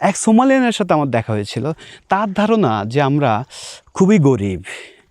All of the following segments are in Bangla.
এক সোমালিয়ানের সাথে আমার দেখা হয়েছিল। তার ধারণা যে আমরা খুবই গরিব।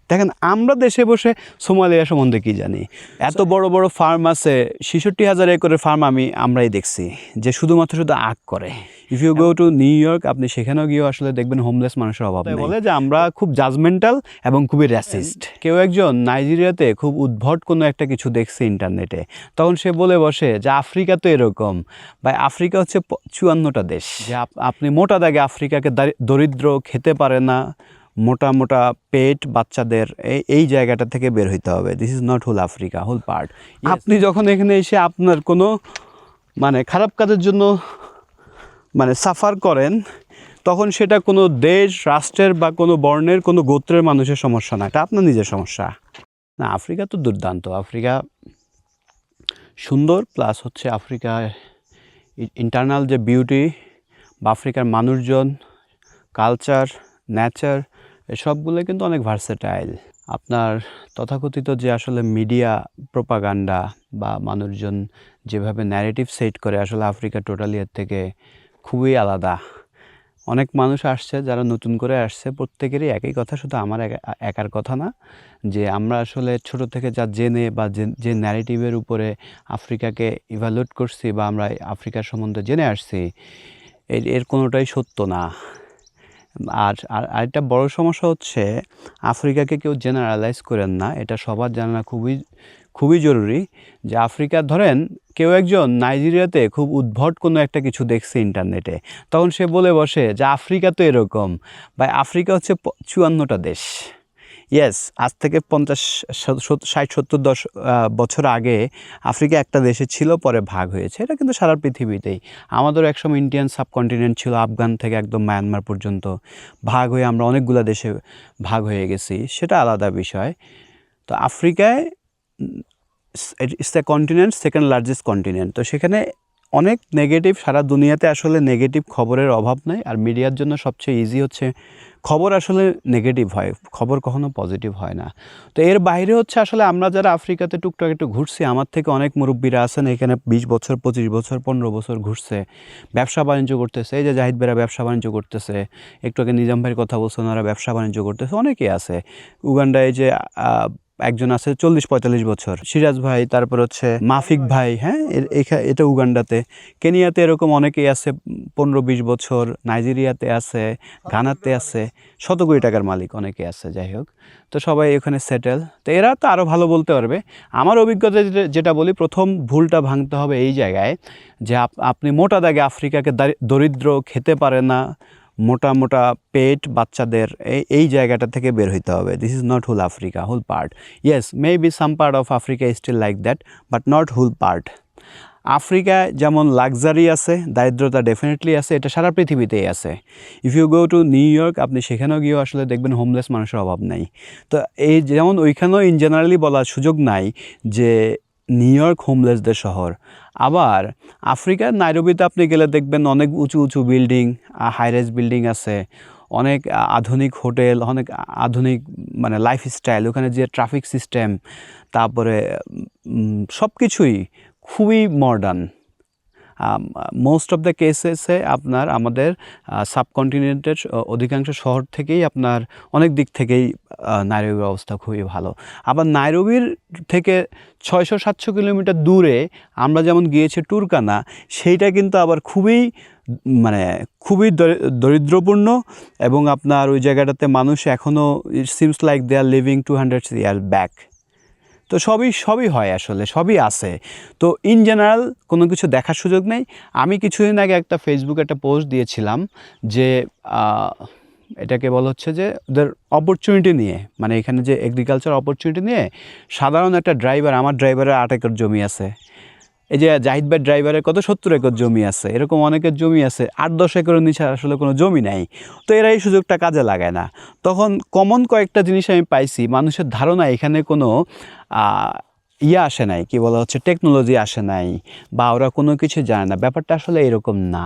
দেখেন আমরা দেশে বসে সোমালিয়া সম্বন্ধে কি জানি? এত বড় বড় ফার্ম আছে ছেষট্টি হাজার একরের ফার্ম আমি আমরাই দেখছি যে শুধুমাত্র শুধু আগ করে। If you go to New York আপনি সেখানেও গিয়েও আসলে দেখবেন হোমলেস মানুষের অভাব বলে যে আমরা খুব জাজমেন্টাল এবং খুবই র্যাসিস্ট কেউ একজন নাইজেরিয়াতে খুব উদ্ভট কোনো একটা কিছু দেখছে ইন্টারনেটে তখন সে বলে বসে যে আফ্রিকা তো এরকম। বা আফ্রিকা হচ্ছে চুয়ান্নটা দেশ। যে আপ- আপনি মোটা দাগে আফ্রিকাকে দারি- দরিদ্র খেতে পারে না মোটা মোটা পেট বাচ্চাদের এই জায়গাটা থেকে বের হইতে হবে। This is not whole Africa whole part আপনি যখন এখানে এসে আপনার কোনো মানে খারাপ কাজের জন্য মানে সাফার করেন, তখন সেটা কোনো দেশ, রাষ্ট্রের বা কোনো বর্ণের, কোনো গোত্রের মানুষের সমস্যা না। এটা আপনার নিজের সমস্যা। না, আফ্রিকা তো দুর্দান্ত। আফ্রিকা সুন্দর প্লাস হচ্ছে আফ্রিকায় ইন্টারনাল যে বিউটি বা আফ্রিকার মানুষজন কালচার নেচার এসবগুলো কিন্তু অনেক ভার্সেটাইল আপনার তথাকথিত যে আসলে মিডিয়া প্রোপাগান্ডা বা মানুষজন যেভাবে ন্যারেটিভ সেট করে আসলে আফ্রিকা টোটালি এর থেকে খুবই আলাদা। অনেক মানুষ আসছে, যারা নতুন করে আসছে, প্রত্যেকেরই একই কথা, শুধু আমার একা- একার কথা না, যে আমরা আসলে ছোট থেকে যা জেনে বা যে যে ন্যারেটিভের উপরে আফ্রিকাকে ইভ্যালুয়েট করছি বা আমরা আফ্রিকার সম্বন্ধে জেনে আসছি, এর এর কোনোটাই সত্য না। আর আর আরেকটা বড় সমস্যা হচ্ছে আফ্রিকাকে কেউ জেনারেলাইজ করেন না। এটা সবার জানা খুবই খুবই জরুরি যে আফ্রিকা ধরেন কেউ একজন নাইজেরিয়াতে খুব উদ্ভট কোনো একটা কিছু দেখছে ইন্টারনেটে তখন সে বলে বসে যে আফ্রিকা তো এরকম বা আফ্রিকা হচ্ছে চুয়ান্নটা দেশ। ইয়েস আজ থেকে পঞ্চাশ ষাট, সত্তর দশ বছর আগে আফ্রিকা একটা দেশে ছিল, পরে ভাগ হয়েছে। এটা কিন্তু সারা পৃথিবীতেই। আমাদেরও একসময় ইন্ডিয়ান সাবকন্টিনেন্ট ছিল, আফগান থেকে একদম মায়ানমার পর্যন্ত ভাগ হয়ে আমরা অনেকগুলো দেশে ভাগ হয়ে গেছি। সেটা আলাদা বিষয়। তো আফ্রিকায় it's the continent second largest continent তো সেখানে অনেক নেগেটিভ সারা দুনিয়াতে আসলে নেগেটিভ খবরের অভাব নাই। আর মিডিয়ার জন্য সবচেয়ে ইজি হচ্ছে, খবর আসলে নেগেটিভ হয়, খবর কখনো পজিটিভ হয় না। তো এর বাইরে হচ্ছে আসলে আমরা যারা আফ্রিকাতে টুকটাক একটু ঘুরছি, আমার থেকে অনেক মুরব্বীরা আছেন, এখানে বিশ বছর, পঁচিশ বছর, পনেরো বছর ঘুরছে, ব্যবসা বাণিজ্য করতেছে। এই যে জাহিদ বেরা ব্যবসা বাণিজ্য করতেছে, একটু আগে নিজাম ভাইয়ের কথা বলছেন ওরা ব্যবসা বাণিজ্য করতেছে, অনেকেই আছে। উগান্ডায় যে একজন আছে চল্লিশ পঁয়তাল্লিশ বছর। সিরাজ ভাই, তারপর হচ্ছে মাফিক ভাই হ্যাঁ? এটা উগান্ডাতে। কেনিয়াতে এরকম অনেকেই আছে, পনেরো বিশ বছর, নাইজেরিয়াতে আছে, ঘানাতে আছে, শত কোটি টাকার মালিক অনেকে আছে, যাই হোক। তো সবাই এখানে সেটেল তো এরা তো আরও ভালো বলতে পারবে। আমার অভিজ্ঞতা যেটা- বলি, প্রথম ভুলটা ভাঙতে হবে এই জায়গায় যে আপ- আপনি মোটা দাগে আফ্রিকাকে দারি- দরিদ্র খেতে পারে না মোটা মোটা পেট বাচ্চাদের এই জায়গাটা থেকে বের হইতে হবে। This is not whole Africa whole part yes maybe some part of Africa still like that but not whole part আফ্রিকায় যেমন লাক্সারি আছে, দারিদ্রতা ডেফিনেটলি আছে, এটা সারা পৃথিবীতেই আছে। If you go to New York আপনি সেখানেও গিয়েও আসলে দেখবেন হোমলেস মানুষের অভাব নাই। তো এই যেমন ওইখানেও ইন জেনারেলি বলার সুযোগ নাই যে নিউ ইয়র্ক হোমলেসদের শহর। আবার আফ্রিকার নাইরবিতে আপনি গেলে দেখবেন অনেক উঁচু উঁচু বিল্ডিং হাইরাইজ বিল্ডিং আছে। অনেক আধুনিক হোটেল, অনেক আধুনিক মানে লাইফস্টাইল ওখানে যে ট্রাফিক সিস্টেম তারপরে সব কিছুই খুবই মডার্ন মোস্ট অফ দ্য কেসেসে আপনার আমাদের সাবকন্টিনেন্টের অধিকাংশ শহর থেকেই আপনার অনেক দিক থেকেই নাইরোবির অবস্থা খুবই ভালো। আবার নাইরোবির থেকে ছয়শো সাতশো কিলোমিটার দূরে আমরা যেমন গিয়েছি টুরকানা, সেইটা কিন্তু আবার খুবই মানে খুবই দরি- দরিদ্রপূর্ণ এবং আপনার ওই জায়গাটাতে মানুষ এখনও it seems like they are living two hundred year back তো সবই সবই হয় আসলে, সবই আছে। তো ইন জেনারেল কোনো কিছু দেখার সুযোগ নেই। আমি কিছুদিন আগে একটা ফেসবুকে একটা পোস্ট দিয়েছিলাম যে এটাকে বলা হচ্ছে যে, ওদের অপরচুনিটি নিয়ে মানে এখানে যে এগ্রিকালচার অপরচুনিটি নিয়ে সাধারণ একটা ড্রাইভার আমার ড্রাইভারের আট একর জমি আছে। এই যে জাহিদ ভাই ড্রাইভারের কত সত্তর একর জমি আছে? এরকম অনেকের জমি আছে, আট, দশ একরের নিচে আসলে কোনো জমি নাই। তো এরা এই সুযোগটা কাজে লাগায় না। তখন কমন কয়েকটা জিনিস আমি পাইছি, মানুষের ধারণা এখানে কোনো ইয়ে আসে নাই, কি বলা হচ্ছে টেকনোলজি আসে নাই, বা ওরা কোনো কিছু জানে না। ব্যাপারটা আসলে এরকম না।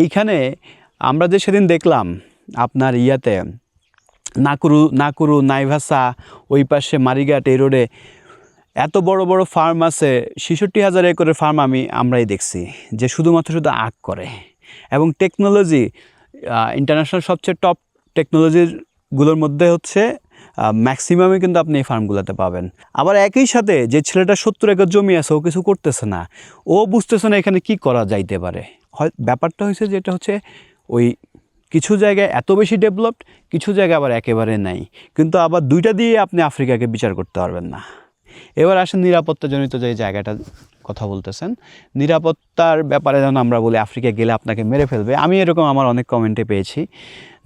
এইখানে আমরা যে সেদিন দেখলাম, আপনার ইয়াতে, নাকুরু নাকুরু, নাইভাসা, ওই পাশে মারিঘাট, এই রোডে এত বড় বড় ফার্ম আছে, ছেষট্টি হাজার একরের ফার্ম আমি, আমরাই দেখছি, যে শুধুমাত্র শুধু আখ করে। এবং টেকনোলজি ইন্টারন্যাশনাল সবচেয়ে টপ টেকনোলজিগুলোর মধ্যে হচ্ছে ম্যাক্সিমামে কিন্তু আপনি এই ফার্মগুলোতে পাবেন। আবার একই সাথে যে ছেলেটা সত্তর একর জমি আছে, ও কিছু করতেছে না, ও বুঝতেছে না এখানে কি করা যাইতে পারে। হয়, ব্যাপারটা হয়েছে যেটা হচ্ছে ওই কিছু জায়গায় এত বেশি ডেভেলপড কিছু জায়গা আবার একেবারে নাই। কিন্তু আবার দুইটা দিয়ে আপনি আফ্রিকাকে বিচার করতে পারবেন না। এবার আসেন নিরাপত্তাজনিত যে জায়গাটা কথা বলতেছেন, নিরাপত্তার ব্যাপারে যেন আমরা বলি আফ্রিকা গেলে আপনাকে মেরে ফেলবে। আমি এরকম আমার অনেক কমেন্টে পেয়েছি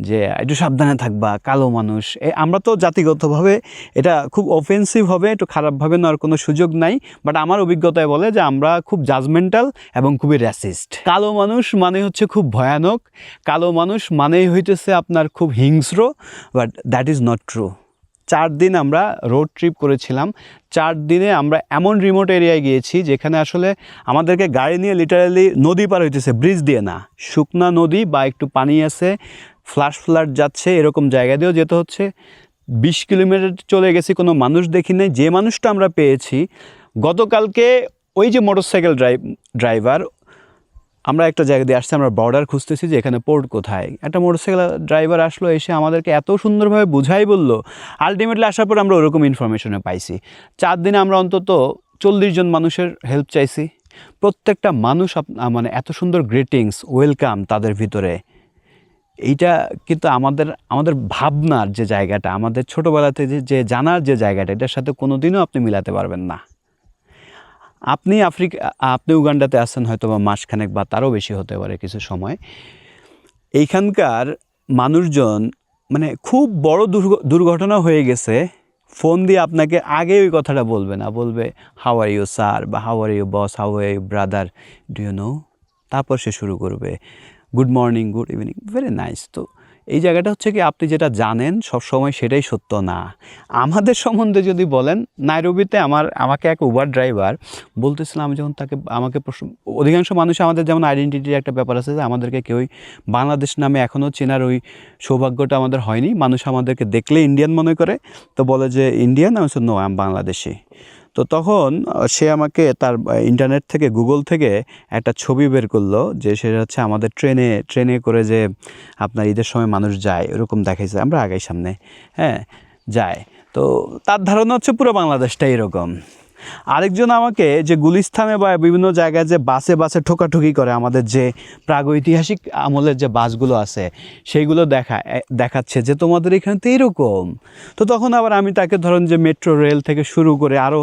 যে, একটু সাবধানে থাকবা, কালো মানুষ। এ, আমরা তো জাতিগতভাবে এটা খুব অফেন্সিভ হবে, একটু খারাপভাবে নেওয়ার কোনো সুযোগ নাই বাট আমার অভিজ্ঞতায় বলে যে আমরা খুব জাজমেন্টাল এবং খুবই র্যাসিস্ট কালো মানুষ মানে হচ্ছে খুব ভয়ানক, কালো মানুষ মানেই হইতেছে আপনার খুব হিংস্র but that is not true চার দিন আমরা রোড ট্রিপ করেছিলাম। চার দিনে আমরা এমন রিমোট এরিয়ায় গিয়েছি যেখানে আসলে আমাদেরকে গাড়ি নিয়ে লিটারালি নদী পার হইতেছে ব্রিজ দিয়ে না। শুকনা নদী বা একটু পানি আছে ফ্লাশ ফ্লাড যাচ্ছে, এরকম জায়গা দিয়েও যেতে হচ্ছে। বিশ কিলোমিটার চলে গেছি, কোনো মানুষ দেখি নাই। যে মানুষটা আমরা পেয়েছি, গতকালকে ওই যে মোটরসাইকেল ড্রাইভ ড্রাইভার আমরা একটা জায়গা দিয়ে আসছি, আমরা বর্ডার খুঁজতেছি যে এখানে পোর্ট কোথায়। একটা মোটরসাইকেল ড্রাইভার আসলো, এসে আমাদেরকে এত সুন্দরভাবে বুঝাই বলল আলটিমেটলি আসার পর আমরা ওরকম ইনফরমেশনে পাইছি। চার দিনে আমরা অন্তত চল্লিশ জন মানুষের হেল্প চাইছি। প্রত্যেকটা মানুষ মানে এত সুন্দর গ্রিটিংস ওয়েলকাম তাদের ভিতরে। এইটা কিন্তু আমাদের আমাদের ভাবনার যে জায়গাটা, আমাদের ছোটোবেলাতে যে যে জানার যে জায়গাটা, এটার সাথে কোনো দিনও আপনি মিলাতে পারবেন না। আপনি আফ্রিকা, আপনি উগান্ডাতে আছেন হয়তো বা মাসখানেক বা তারও বেশি হতে পারে কিছু সময়। এইখানকার মানুষজন মানে খুব বড় দুর্ঘ- দুর্ঘটনা হয়ে গেছে। ফোন দিয়ে আপনাকে আগে ওই কথাটা বলবে না। বলবে হাউ আর ইউ স্যার বা how are you boss how are you brother do you know তারপর সে শুরু করবে good morning good evening very nice তো এই জায়গাটা হচ্ছে কি আপনি যেটা জানেন, সব সময় সেটাই সত্য না। আমাদের সম্বন্ধে যদি বলেন, নাইরবিতে আমার, আমাকে এক উবার ড্রাইভার বলতেছিলাম আমি যখন তাকে, আমাকে প্রশ্ন, অধিকাংশ মানুষ আমাদের যেমন আইডেন্টিটির একটা ব্যাপার আছে, যে আমাদেরকে কেউই বাংলাদেশ নামে এখনও চেনার ওই সৌভাগ্যটা আমাদের হয়নি। মানুষ আমাদেরকে দেখলে ইন্ডিয়ান মনে করে, তো বলে যে ইন্ডিয়ান আমি নো আম বাংলাদেশি তো তখন সে আমাকে তার ইন্টারনেট থেকে গুগল থেকে একটা ছবি বের করল যে সে হচ্ছে আমাদের ট্রেনে ট্রেনে করে যে আপনার ঈদের সময় মানুষ যায় ওরকম দেখাইছে। আমরা আগাই সামনে হ্যাঁ যায় তো তার ধারণা হচ্ছে পুরো বাংলাদেশটা এরকম। আরেকজন আমাকে যে গুলিস্থানে বা বিভিন্ন জায়গায় যে বাসে বাসে ঠোকাঠুকি করে আমাদের যে প্রাগৈতিহাসিক আমলের যে বাসগুলো আছে, সেইগুলো দেখা দেখাচ্ছে যে তোমাদের এখানে তো এরকম। তো তখন আবার আমি তাকে ধরেন যে মেট্রো রেল থেকে শুরু করে আরও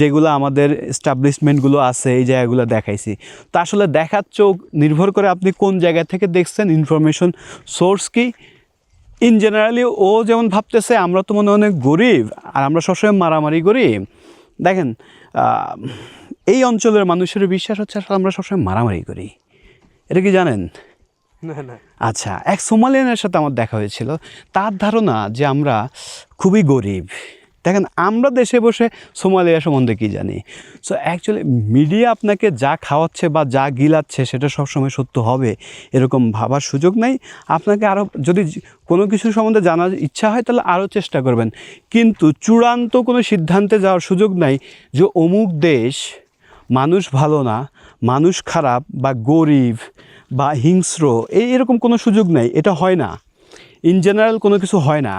যেগুলো আমাদের এস্টাবলিশমেন্টগুলো আছে, এই জায়গাগুলো দেখাইছি। তো আসলে দেখার চোখ নির্ভর করে আপনি কোন জায়গা থেকে দেখছেন ইনফরমেশন সোর্স কি? ইন জেনারেলি ও যেমন ভাবতেছে, আমরা তো মনে অনেক গরিব, আর আমরা সবসময় মারামারি করি। দেখেন এই অঞ্চলের মানুষের বিশ্বাস হচ্ছে আসলে আমরা সবসময় মারামারি করি। এটা কি জানেন? আচ্ছা এক সোমালিয়ানের সাথে আমার দেখা হয়েছিল। তার ধারণা যে আমরা খুবই গরিব দেখেন, আমরা দেশে বসে সোমালিয়া সম্বন্ধে কী জানি? সো অ্যাকচুয়ালি মিডিয়া আপনাকে যা খাওয়াচ্ছে বা যা গিলাচ্ছে সেটা সবসময় সত্য হবে, এরকম ভাবার সুযোগ নেই। আপনাকে আরও যদি কোনো কিছু সম্বন্ধে জানার ইচ্ছা হয়, তাহলে আরও চেষ্টা করবেন। কিন্তু চূড়ান্ত কোনো সিদ্ধান্তে যাওয়ার সুযোগ নাই যে অমুক দেশ মানুষ ভালো না, মানুষ খারাপ বা গরিব বা হিংস্র এই এরকম কোনো সুযোগ নেই। এটা হয় না। ইন জেনারেল কোনো কিছু হয় না।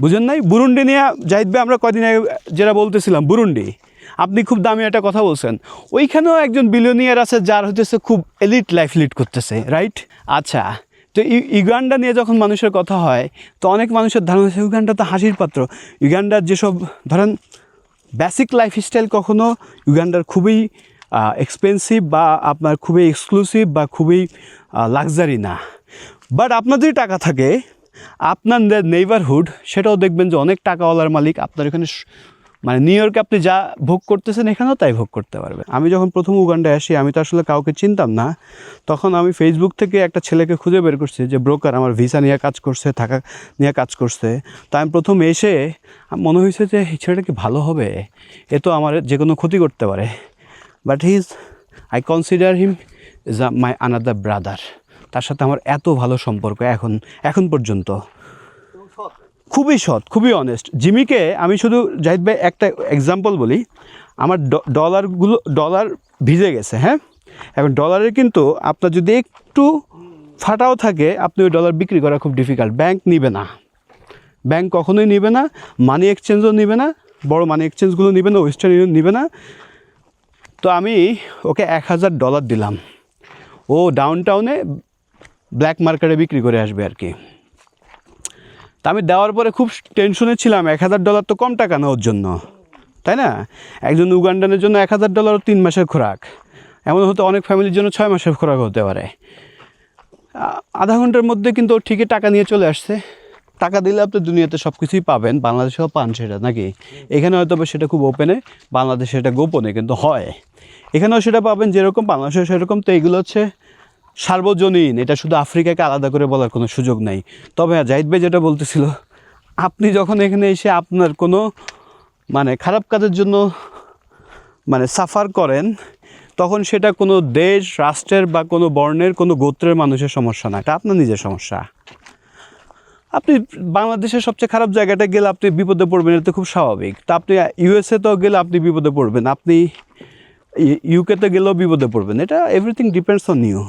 বুঝেন নাই? বুরুন্ডি নিয়ে জাহিদ ভাই, আমরা কদিন আগে যেটা বলতেছিলাম, বুরুন্ডি। আপনি খুব দামি একটা কথা বলছেন। ওইখানেও একজন বিলিয়নিয়ার আছে যার হচ্ছে খুব এলিট লাইফ লিড করতেছে রাইট আচ্ছা তো ইউগান্ডা নিয়ে যখন মানুষের কথা হয়, তো অনেক মানুষের ধারণা আছে, ইউগান্ডা তো হাসির পাত্র। ইউগান্ডার যেসব, ধরেন বেসিক লাইফস্টাইল কখনও ইউগান্ডার খুবই এক্সপেন্সিভ বা আপনার খুবই এক্সক্লুসিভ বা খুবই লাক্সারি না। বাট আপনার যদি টাকা থাকে আপনার নেইবারহুড সেটাও দেখবেন যে অনেক টাকাওয়ালার মালিক আপনার এখানে মানে নিউ ইয়র্কে আপনি যা ভোগ করতেছেন, এখানেও তাই ভোগ করতে পারবেন আমি যখন প্রথম উগান্ডায় আসি, আমি তো আসলে কাউকে চিনতাম না। তখন আমি ফেসবুক থেকে একটা ছেলেকে খুঁজে বের করছি যে ব্রোকার আমার ভিসা নিয়ে কাজ করছে থাকা নিয়ে কাজ করছে। তো আমি প্রথম এসে মনে হয়েছে যে ছেলেটা কি ভালো হবে? এ তো আমার যে কোনো ক্ষতি করতে পারে। But he is I consider him is my another brother তার সাথে আমার এত ভালো সম্পর্ক এখন এখন পর্যন্ত। খুবই সৎ, খুবই অনেস্ট জিমিকে আমি শুধু জাহিদ ভাই একটা এক্সাম্পল বলি। আমার ডলারগুলো ডলার ভিজে গেছে হ্যাঁ? এবং ডলারের কিন্তু আপনার যদি একটু ফাটাও থাকে, আপনি ওই ডলার বিক্রি করা খুব ডিফিকাল্ট ব্যাংক নিবে না। ব্যাংক কখনোই নিবে না মানি এক্সচেঞ্জও নিবে না, বড় মানি এক্সচেঞ্জগুলো নিবে না ওয়েস্টার্ন ইউনিয়ন নিবে না। তো আমি ওকে এক হাজার ডলার দিলাম। ও ডাউন টাউনে ব্ল্যাক মার্কেটে বিক্রি করে আসবে আর কি। তা আমি দেওয়ার পরে খুব টেনশনে ছিলাম, এক হাজার ডলার তো কম টাকা না ওর জন্য, তাই না? একজন উগান্ডানের জন্য এক হাজার ডলার তিন মাসের খোরাক। এমন হতে অনেক ফ্যামিলির জন্য ছয় মাসের খোরাক হতে পারে। আধা ঘণ্টার মধ্যে কিন্তু ও ঠিকই টাকা নিয়ে চলে আসছে। টাকা দিলে আপনি দুনিয়াতে সব কিছুই পাবেন, বাংলাদেশেও পান সেটা নাকি? এখানে হয়তো সেটা খুব ওপেনে বাংলাদেশে এটা গোপনে কিন্তু হয়। এখানেও সেটা পাবেন যেরকম বাংলাদেশে সেরকম, তো এগুলো হচ্ছে সার্বজনীন, এটা শুধু আফ্রিকাকে আলাদা করে বলার কোনো সুযোগ নাই। তবে হ্যাঁ জাহিদ ভাই যেটা বলতেছিল, আপনি যখন এখানে এসে আপনার কোনো মানে খারাপ কাজের জন্য মানে সাফার করেন, তখন সেটা কোনো দেশ, রাষ্ট্রের বা কোনো বর্ণের কোনো গোত্রের মানুষের সমস্যা না, এটা আপনার নিজের সমস্যা। আপনি বাংলাদেশের সবচেয়ে খারাপ জায়গাটা গেলে আপনি বিপদে পড়বেন, এটা খুব স্বাভাবিক। তা আপনি ইউএসএ তো গেলে আপনি বিপদে পড়বেন, আপনি ইউকেতে গেলেও বিপদে পড়বেন, এটা এভরিথিং ডিপেন্ডস অন ইউ